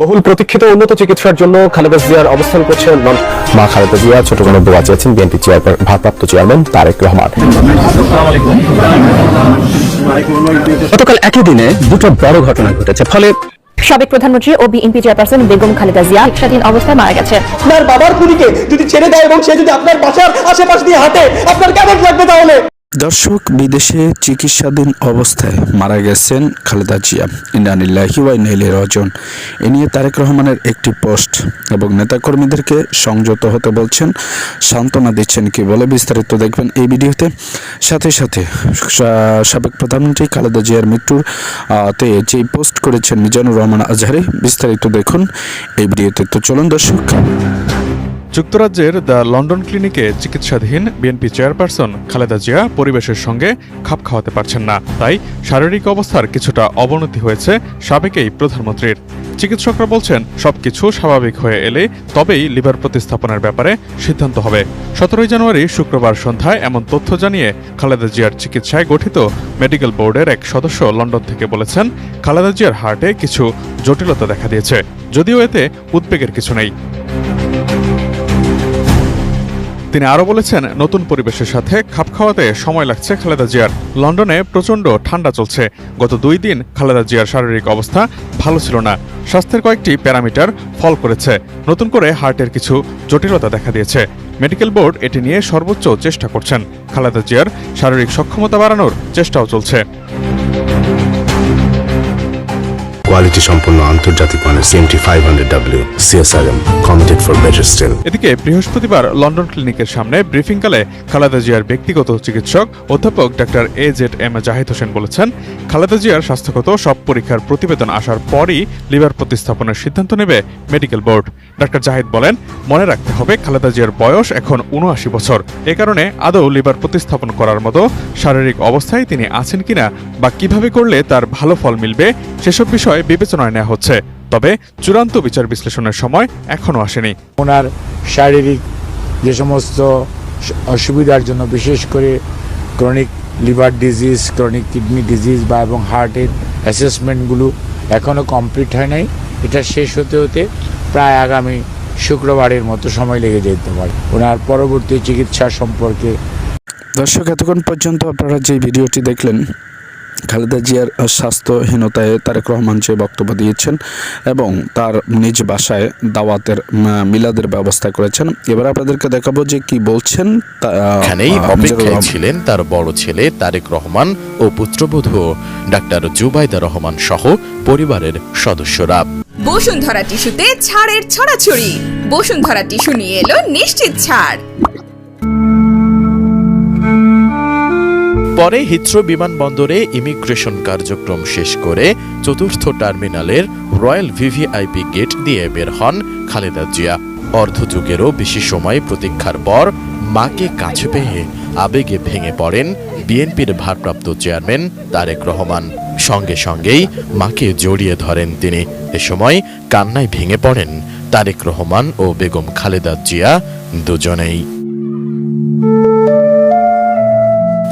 বহুল প্রতীক্ষিত উন্নত চিকিৎসার জন্য খালেদা জিয়ার অবস্থান করছেন মা খালেদা জিয়া ছোট কোনো দোয়া চেয়েছেন বিএনপি চেয়ারম্যান ভারপ্রাপ্ত চেয়ারম্যান তারেক রহমান। গতকাল একই দিনে দুটো বড় ঘটনা ঘটেছে ফলে সাবেক প্রধানমন্ত্রী ও বিএনপি চেয়ারপারসন বেগম খালেদা জিয়া চিকিৎসাধীন অবস্থায় মারা গেছে। আপনার বাবার খুনিকে যদি ছেড়ে দেয় এবং সে যদি আপনার বাসার আশেপাশ দিয়ে হাঁটে আপনার কেমন লাগবে তাহলে? দর্শক, বিদেশে চিকিৎসাধীন অবস্থায় মারা গেছেন খালেদা জিয়া। ইন্ডানিল্লাহি ওয়া ইন্না ইলাইহি রাজিউন। এ নিয়ে তারেক রহমানের একটি পোস্ট এবং নেতাকর্মীদেরকে সংযত হতে বলছেন, সান্ত্বনা দিচ্ছেন কি বলে বিস্তারিত দেখবেন এই ভিডিওতে। সাথে সাথে সাবেক প্রধানমন্ত্রী খালেদা জিয়ার মৃত্যুর তে যে পোস্ট করেছেন মিজানুর রহমান আজহারি, বিস্তারিত দেখুন এই ভিডিওতে। তো চলুন দর্শক। যুক্তরাজ্যের দ্য লন্ডন ক্লিনিকে চিকিৎসাধীন বিএনপি চেয়ারপারসন খালেদা জিয়া পরিবেশের সঙ্গে খাপ খাওয়াতে পারছেন না। তাই শারীরিক অবস্থার কিছুটা অবনতি হয়েছে সাবেকেই প্রধানমন্ত্রীর। চিকিৎসকরা বলছেন, সবকিছু স্বাভাবিক হয়ে এলে তবেই লিভার প্রতিস্থাপনের ব্যাপারে সিদ্ধান্ত হবে। সতেরোই জানুয়ারি শুক্রবার সন্ধ্যায় এমন তথ্য জানিয়ে খালেদা জিয়ার চিকিৎসায় গঠিত মেডিকেল বোর্ডের এক সদস্য লন্ডন থেকে বলেছেন, খালেদা জিয়ার হার্টে কিছু জটিলতা দেখা দিয়েছে। যদিও এতে উদ্বেগের কিছু নেই। তিনি আরও বলেছেন, নতুন পরিবেশের সাথে খাপ খাওয়াতে সময় লাগছে খালেদা জিয়ার। লন্ডনে প্রচণ্ড ঠান্ডা চলছে। গত দুই দিন খালেদা জিয়ার শারীরিক অবস্থা ভালো ছিল না। স্বাস্থ্যের কয়েকটি প্যারামিটার ফল করেছে। নতুন করে হার্টের কিছু জটিলতা দেখা দিয়েছে। মেডিকেল বোর্ড এটি নিয়ে সর্বোচ্চ চেষ্টা করছেন। খালেদা জিয়ার শারীরিক সক্ষমতা বাড়ানোর চেষ্টাও চলছে। কোয়ালিটি সম্পন্ন আন্তর্জাতিক মানের CMT five hundred W CSRM committed for better steel এদিকে বৃহস্পতিবার লন্ডন ক্লিনিকের সামনে ব্রিফিংকালে খালেদা জিয়ার ব্যক্তিগত চিকিৎসক অধ্যাপক doctor A Z M Zahid Hossain বলেছেন, খালেদা জিয়ার স্বাস্থ্যগত সব পরীক্ষার প্রতিবেদন আসার পরই লিভার প্রতিস্থাপনের সিদ্ধান্ত নেবে মেডিকেল বোর্ড। ডাক্তার জাহিদ বলেন মনে রাখতে হবে খালেদা জিয়ার বয়স এখন উনআশি বছর। এ কারণে আদৌ লিভার প্রতিস্থাপন করার মতো শারীরিক অবস্থায় তিনি আছেন কিনা বা কীভাবে করলে তার ভালো ফল মিলবে, সেসব বিষয়ে বিবেচনায় নেওয়া হচ্ছে। তবে চূড়ান্ত বিচার বিশ্লেষণের সময় এখনও আসেনি। ওনার শারীরিক যে সমস্ত অসুবিধার জন্য বিশেষ করে chronic liver disease chronic kidney disease বা এবং হার্টের অ্যাসেসমেন্টগুলো এখনও কমপ্লিট হয় নাই। এটা শেষ হতে হতে প্রায় আগামী শুক্রবারের মতো সময় লেগে যেতে পারে। ওনার পরবর্তী চিকিৎসা সম্পর্কে দর্শক, এতক্ষণ পর্যন্ত আপনারা যে ভিডিওটি দেখলেন খালেদা জিয়ার স্বাস্থ্যহীনতায় তারেক রহমান যে বক্তব্য দিয়েছেন এবং তার নিজ বাসায় দাওয়াতের মিলাদের ব্যবস্থা করেছেন। এবার আপনাদেরকে দেখাবো যে কি বলছেন তা- এখানেই অপেক্ষায় ছিলেন তার বড় ছেলে তারেক রহমান ও পুত্রবধূ ডাক্তার জুবাইদা রহমান সহ পরিবারের সদস্যরা। বসুন্ধরা টিস্যুতে ছাড়ের ছড়াছড়ি। বসুন্ধরা টিস্যু নিয়ে এলো নিশ্চিত ছাড়। পরে হিথ্রো বিমানবন্দরে ইমিগ্রেশন কার্যক্রম শেষ করে চতুর্থ টার্মিনালের রয়্যাল ভিভিআইপি গেট দিয়ে বের হন খালেদা জিয়া। অর্ধযুগেরও বেশি সময় প্রতীক্ষার পর মাকে কাছে পেয়ে আবেগে ভেঙে পড়েন বিএনপির ভারপ্রাপ্ত চেয়ারম্যান তারেক রহমান। সঙ্গে সঙ্গেই মাকে জড়িয়ে ধরেন তিনি। এ সময় কান্নায় ভেঙে পড়েন তারেক রহমান ও বেগম খালেদা জিয়া দুজনেই।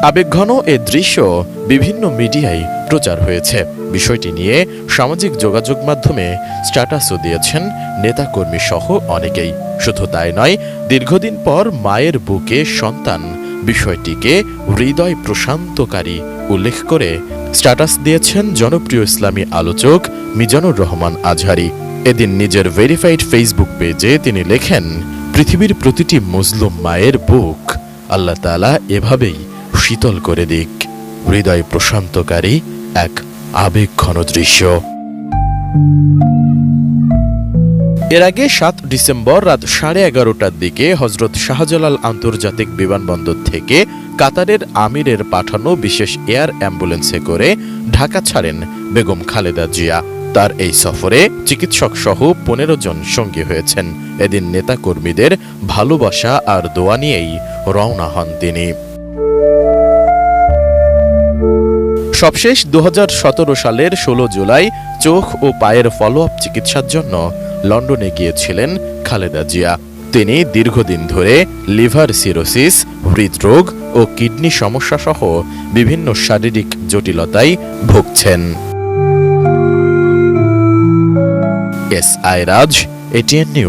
আবেগঘন এ দৃশ্য বিভিন্ন মিডিয়ায় প্রচার হয়েছে। বিষয়টি নিয়ে সামাজিক যোগাযোগ মাধ্যমে স্ট্যাটাসও দিয়েছেন নেতাকর্মী সহ অনেকেই। শুধু তাই নয়, দীর্ঘদিন পর মায়ের বুকে সন্তান বিষয়টিকে হৃদয় প্রশান্তকারী উল্লেখ করে স্ট্যাটাস দিয়েছেন জনপ্রিয় ইসলামী আলোচক মিজানুর রহমান আজহারি। এদিন নিজের ভেরিফাইড ফেসবুক পেজে তিনি লেখেন, পৃথিবীর প্রতিটি মুসলিম মায়ের বুক, আল্লাহ তাআলা এভাবেই শীতল করে দিক। হৃদয় প্রশান্তকারী এক আবেগঘন দৃশ্য। এর আগে সাত ডিসেম্বর রাত সাড়ে এগারোটার দিকে হজরত শাহজালাল আন্তর্জাতিক বিমানবন্দর থেকে কাতারের আমিরের পাঠানো বিশেষ এয়ার অ্যাম্বুলেন্সে করে ঢাকা ছাড়েন বেগম খালেদা জিয়া। তার এই সফরে চিকিৎসক সহ পনেরো জন সঙ্গী হয়েছেন। এদিন নেতাকর্মীদের ভালোবাসা আর দোয়া নিয়েই রওনা হন তিনি। সবশেষ দুহাজার সতেরো সালের ষোলো জুলাই চোখ ও পায়ের ফলো আপ চিকিৎসার জন্য লন্ডনে গিয়েছিলেন খালেদা জিয়া। তিনি দীর্ঘদিন ধরে লিভার সিরোসিস, হৃদরোগ ও কিডনি সমস্যা সহ বিভিন্ন শারীরিক জটিলতায় ভুগছেন। S I Raj, ATN news.